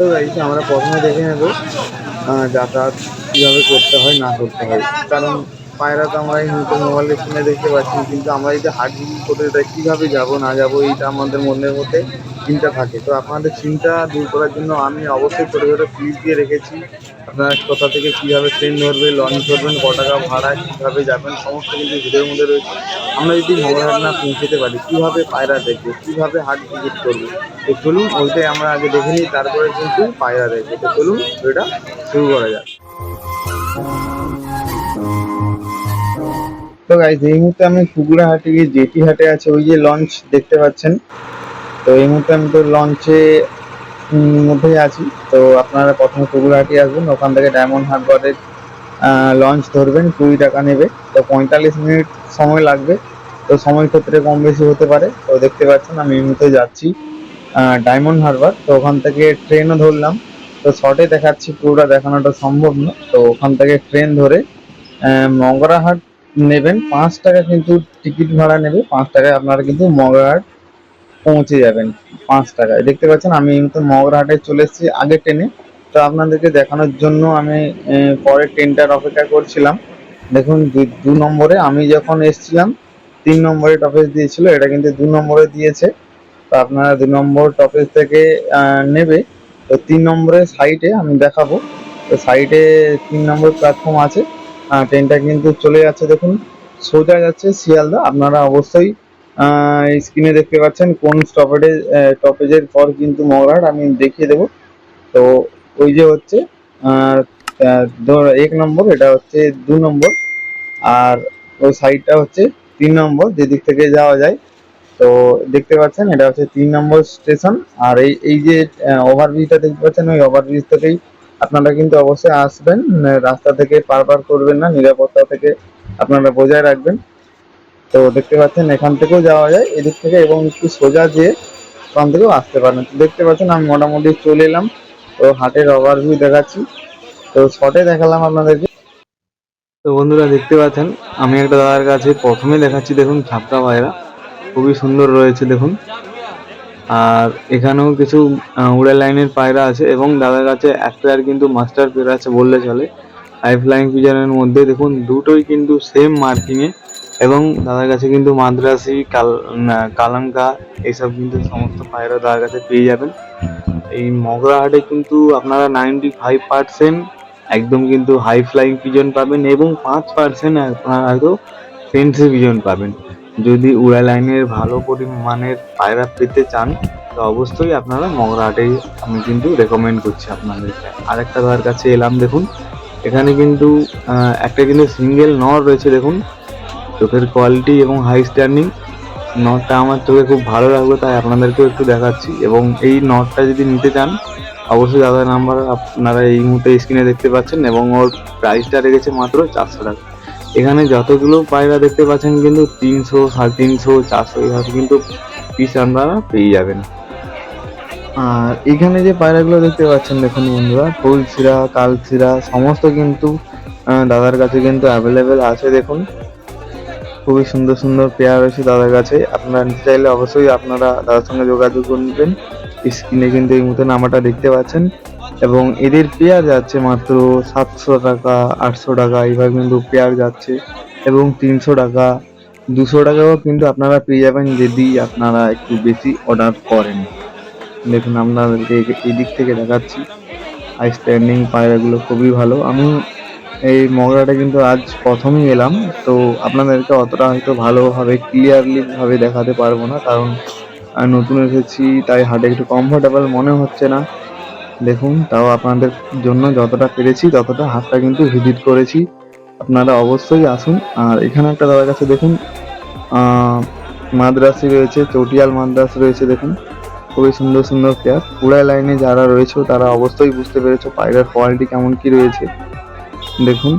তো গাইজ আমরা প্রথমে দেখে নেব যাতায়াত কীভাবে করতে হয়, না করতে হয়। কারণ পায়রা তো আমরা এই নতুন মোবাইলের স্ক্রিনে দেখতে পাচ্ছি, কিন্তু আমরা যদি হাট ভিজিট করতে যাই, কীভাবে যাব, না যাব, এইটা আমাদের মনের মধ্যে চিন্তা থাকে। তো আপনাদের চিন্তা দূর করার জন্য আমি অবশ্যই ছোটো ছোটো ফিজ দিয়ে রেখেছি। আপনারা কোথা থেকে কীভাবে ট্রেন ধরবে লঞ্চ ধরবেন, ক টাকা ভাড়া, কীভাবে যাবেন, সমস্ত কিন্তু ভিডিওর মধ্যে রয়েছে। আমরা যদি মগরহাট না পৌঁছতে পারি, কীভাবে পায়রা দেখব, কীভাবে হাট ভিজিট করব, তো চলুন ওইটাই আমরা আগে দেখে নিই, তারপরে কিন্তু পায়রা দেখব। তো চলুন ওইটা শুরু করা যাক। তো গাইজ এই মুহূর্তে আমি কুকুরা হাটে গিয়ে জেটি হাটে আছে, ওই যে লঞ্চ দেখতে পাচ্ছেন। তো এই মুহূর্তে আমি তো লঞ্চে মধ্যেই আছি। তো আপনারা প্রথমে কুকুরহাটি আসবেন, ওখান থেকে ডায়মন্ড হারবারের লঞ্চ ধরবেন, কুড়ি টাকা নেবে। তো পঁয়তাল্লিশ মিনিট সময় লাগবে। তো সময় ক্ষেত্রে কম বেশি হতে পারে। তো দেখতে পাচ্ছেন, আমি এই মুহূর্তে যাচ্ছি ডায়মন্ড হারবার তো ওখান থেকে ট্রেনও ধরলাম। তো শর্টে দেখাচ্ছি, পুরোটা দেখানোটা সম্ভব না। তো ওখান থেকে ট্রেন ধরে মগরাহাট নেবেন। পাঁচ টাকা কিন্তু টিকিট ভাড়া নেবে। পাঁচ টাকায় আপনারা কিন্তু মগরাহাট পৌঁছে যাবেন পাঁচ টাকায়। দেখতে পাচ্ছেন, আমি এই মুহূর্তে মগরাহাটে চলে এসেছি আগে ট্রেনে। তো আপনাদেরকে দেখানোর জন্য আমি পরের ট্রেনটার অপেক্ষা করছিলাম। দেখুন, দু- নম্বরে আমি যখন এসেছিলাম, তিন নম্বরে টপেজ দিয়েছিল, এটা কিন্তু দু নম্বরে দিয়েছে। তো আপনারা দু নম্বর টপেজ থেকে নেবে। তো তিন নম্বরের সাইডে আমি দেখাবো। তো সাইডে তিন নম্বর প্ল্যাটফর্ম আছে। ট্রেনটা কিন্তু চলে যাচ্ছে, দেখুন। সোজা যাচ্ছে শিয়ালদা। আপনারা অবশ্যই স্ক্রিনে দেখতে পাচ্ছেন কোন স্টপেজে স্টপেজের পর কিন্তু মগরাট আমি দেখিয়ে দেবো। তো ওই যে হচ্ছে ধর- এক নম্বর, এটা হচ্ছে দু নম্বর, আর ওই সাইডটা হচ্ছে তিন নম্বর যেদিক থেকে যাওয়া যায়। তো দেখতে পাচ্ছেন, এটা হচ্ছে তিন নম্বর স্টেশন আর এই এই যে ওভারব্রিজটা দেখতে পাচ্ছেন, ওই ওভারব্রিজ থেকেই আপনারা কিন্তু অবশ্যই আসবেন, রাস্তা থেকে পার পার করবেন না, নিরাপত্তা থেকে আপনারা বজায় রাখবেন। তো দেখতে পাচ্ছেন, এখান থেকেও যাওয়া যায়, এদিক থেকে এবং একটু সোজা যেয়ে ওখান থেকেও আসতে পারেন। তো দেখতে পাচ্ছেন, আমি মোটামুটি চলে এলাম। তো হাটের ওভারভিউ দেখাচ্ছি। তো শর্টে দেখালাম আপনাদেরকে। তো বন্ধুরা, দেখতে পাচ্ছেন, আমি একটা দাদার কাছে প্রথমে দেখাচ্ছি, দেখুন ছাপটা পায়রা খুবই সুন্দর রয়েছে, দেখুন। আর এখানেও কিছু উড়ে লাইনের পায়রা আছে এবং দাদার কাছে এক পেয়ার কিন্তু মাস্টার পেয়ার আছে বললে চলে। হাই ফ্লাইং পিজনের মধ্যে, দেখুন, দুটোই কিন্তু সেম মার্কিংয়ে এবং দাদার কাছে কিন্তু মাদ্রাসি, কাল কালাঙ্কা এইসব কিন্তু সমস্ত পায়রা দাদার কাছে পেয়ে যাবেন। এই মগরা হাটে কিন্তু আপনারা নাইনটি ফাইভ পার্সেন্ট একদম কিন্তু হাই ফ্লাইং পিজন পাবেন এবং পাঁচ পার্সেন্ট আপনারা হয়তো ফেন্সি পিজন পাবেন। যদি উড়া লাইনের ভালো পরিমাণের পায়রা পেতে চান, তো অবশ্যই আপনারা মগরাহাটেই আমি কিন্তু রেকমেন্ড করছি আপনাদেরকে। আরেকটা দাদার কাছে এলাম দেখুন। এখানে কিন্তু একটা কিন্তু সিঙ্গেল নর রয়েছে দেখুন। চোখের কোয়ালিটি এবং হাই স্ট্যান্ডিং নটটা আমার চোখে খুব ভালো লাগল তাই আপনাদেরকেও একটু দেখাচ্ছি। এবং এই নটটা যদি নিতে চান, অবশ্যই দাদার নাম্বার আপনারা এই মুহূর্তে স্ক্রিনে দেখতে পাচ্ছেন এবং ওর প্রাইসটা রেখেছে মাত্র চারশো টাকা। এখানে যতগুলো পায়রা দেখতে পাচ্ছেন কিন্তু তিনশো, সাড়ে তিনশো, চারশো এইভাবে কিন্তু পিস আপনারা পেয়ে যাবেন। আর এখানে যে পায়রাগুলো দেখতে পাচ্ছেন, দেখুন বন্ধুরা, ফুলশিরা, কালশিরা, সমস্ত কিন্তু দাদার কাছে কিন্তু অ্যাভেলেবেল আছে, দেখুন। খুবই সুন্দর সুন্দর পেয়ার রয়েছে দাদার কাছে। আপনারা নিতে চাইলে অবশ্যই আপনারা দাদার সঙ্গে যোগাযোগ করবেন স্ক্রিনে কিন্তু এই মুহূর্তে নাম্বারটা দেখতে পাচ্ছেন। এবং এদের পেয়ার যাচ্ছে মাত্র সাতশো টাকা, আটশো টাকা, এইভাবে কিন্তু পেয়ার যাচ্ছে। এবং তিনশো টাকা, দুশো টাকাও কিন্তু আপনারা পেয়ে যাবেন যদি আপনারা একটু বেশি অর্ডার করেন। দেখুন, আপনাদেরকে এই- দিক থেকে দেখাচ্ছি। হাই স্ট্যান্ডিং পায়রাগুলো খুবই ভালো। আমি এই মগরাটা কিন্তু আজ প্রথমই এলাম, তো আপনাদেরকে অতটা হয়তো ভালোভাবে ক্লিয়ারলি ভাবে দেখাতে পারব না, কারণ নতুন এসেছি, তাই হাটে একটু কমফোর্টেবল মনে হচ্ছে না। দেখুন, তাও আপনাদের জন্য যতটা পেরেছি, ততটা হাটটা কিন্তু ভিজিট করেছি। আপনারা অবশ্যই আসুন, আর এখানে একটা দাদার কাছে দেখুন মাদ্রাসি রয়েছে, চটিয়াল মাদ্রাস রয়েছে, দেখুন। খুবই সুন্দর সুন্দর পেয়ার পুরাই লাইনে যারা রয়েছে, তারা অবশ্যই বুঝতে পেরেছ পায়রার কোয়ালিটি কেমন কি রয়েছে। দেখুন।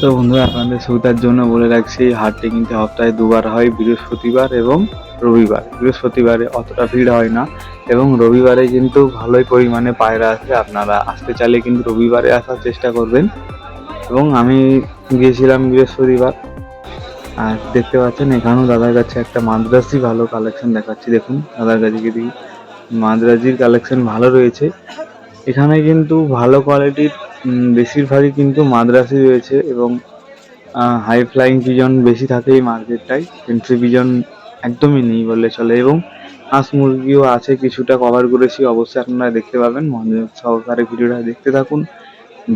তো বন্ধুরা, আপনাদের সুবিধার জন্য বলে রাখছি, হাটটি কিন্তু সপ্তাহে দুবার হয়, বৃহস্পতিবার এবং রবিবার। বৃহস্পতিবারে অতটা ভিড় হয় না এবং রবিবারে কিন্তু ভালোই পরিমাণে পায়রা আছে আপনারা আসতে চাইলে কিন্তু রবিবারে আসার চেষ্টা করবেন। এবং আমি গিয়েছিলাম বৃহস্পতিবার। আর দেখতে পাচ্ছেন, এখানেও দাদার কাছে একটা মাদ্রাসি ভালো কালেকশন দেখাচ্ছি। দেখুন, দাদার কাছে দেখি। মাদ্রাজির কালেকশন ভালো রয়েছে। এখানে কিন্তু ভালো কোয়ালিটির বেশিরভাগই কিন্তু মাদ্রাসি রয়েছে এবং হাই ফ্লাইং পিজন বেশি থাকে এই মার্কেটটায় এন্ট্রি পিজন একদমই নেই বললে চলে এবং হাঁস মুরগিও আছে, কিছুটা কভার করেছি, অবশ্যই আপনারা দেখতে পাবেন। মনোযোগ সহকারে ভিডিওটা দেখতে থাকুন।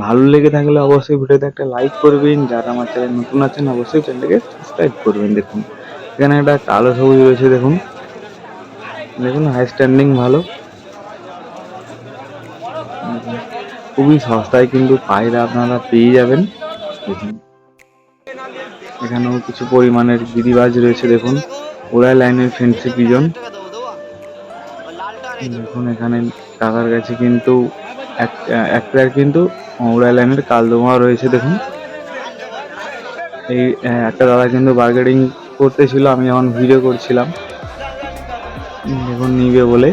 ভালো লেগে থাকলে অবশ্যই ভিডিওতে একটা লাইক করবেন। যারা আমার চ্যানেল নতুন আছেন, অবশ্যই চ্যানেলটাকে সাবস্ক্রাইব করবেন। দেখুন, এখানে একটা কালো সবুজ রয়েছে, দেখুন। দেখুন হাই স্ট্যান্ডিং ভালো দেখুন, খুবই সস্তায় কিন্তু পায়রা আপনারা পেয়ে যাবেন। এখানেও কিছু পরিমাণের গিরিবাজ রয়েছে দেখুন। ওড়াই লাইনের ফেন্সি পিজন। দেখুন এখানে কাকার কাছে কিন্তু এক এক কিন্তু ওড়াই লাইনের কালদোমা রয়েছে দেখুন। এই আহ, একটা দাদা কিন্তু বার্গেনিং করতেছিল আমি যখন ভিডিও করছিলাম। দেখুন নিবে বলে।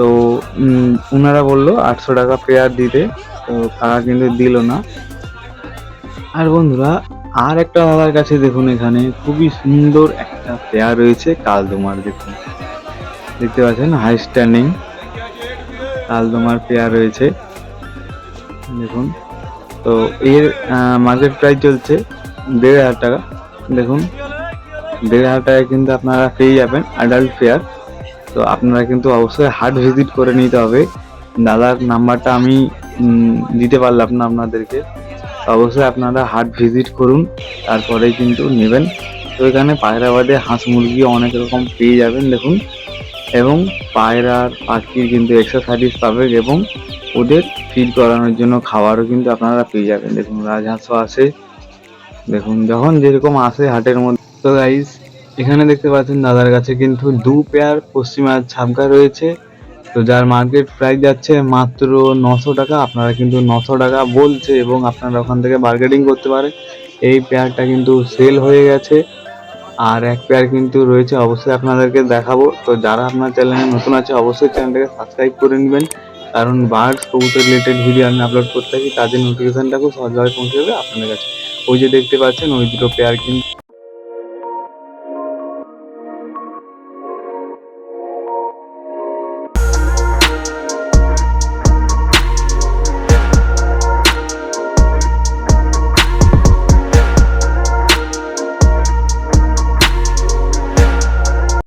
তো ওনারা বলল আটশো টাকা পেয়ার দিতে, তো কাকা কিন্তু দিল না। আর বন্ধুরা, আর একটা দাদার কাছে দেখুন এখানে, খুবই সুন্দর একটা পেয়ার রয়েছে, কালদোমার দেখুন। দেখতে পাচ্ছেন, হাই স্ট্যান্ডিং কালদোমার পেয়ার রয়েছে। দেখুন, তো এর মার্কেট প্রাইস চলছে দেড় হাজার টাকা। দেখুন, দেড় হাজার টাকায় কিন্তু আপনারা পেয়ে যাবেন অ্যাডাল্ট পেয়ার। তো আপনারা কিন্তু অবশ্যই হাট ভিজিট করে নিতে হবে। দাদার নাম্বারটা আমি দিতে পারলাম না আপনাদেরকে। অবশ্যই আপনারা হাট ভিজিট করুন, তারপরেই কিন্তু নেবেন। তো এখানে পায়রা বাদে হাঁস মুরগি অনেক রকম পেয়ে যাবেন, দেখুন। এবং পায়রার পাখির কিন্তু এক্সারসাইজ পাবেন এবং ওদের ফিড করানোর জন্য খাবারও কিন্তু আপনারা পেয়ে যাবেন। দেখুন, রাজহাঁসও আছে। দেখুন, যখন যেরকম আসে হাটের মধ্যে। তো গাইস এখানে দেখতে পাচ্ছেন দাদার কাছে কিন্তু দু পেয়ার পশ্চিমার ছামকা রয়েছে। তো যার মার্কেট প্রাইস যাচ্ছে মাত্র নশো টাকা। আপনারা কিন্তু নশো টাকা বলছে এবং আপনারা ওখান থেকে বার্গেটিং করতে পারেন। এই পেয়ারটা কিন্তু সেল হয়ে গেছে। আর এক পেয়ার কিন্তু রয়েছে, অবশ্যই আপনাদেরকে দেখাবো। তো যারা আপনার চ্যানেলে নতুন আছে, অবশ্যই চ্যানেলটাকে সাবস্ক্রাইব করে নেবেন। কারণ বার্ডস কবুতর রিলেটেড ভিডিও আমি আপলোড করতে থাকি তাদের নোটিফিকেশনটা খুব সহজভাবে পৌঁছে যাবে আপনাদের কাছে। ওই যে দেখতে পাচ্ছেন, ওই দুটো পেয়ার কিন্তু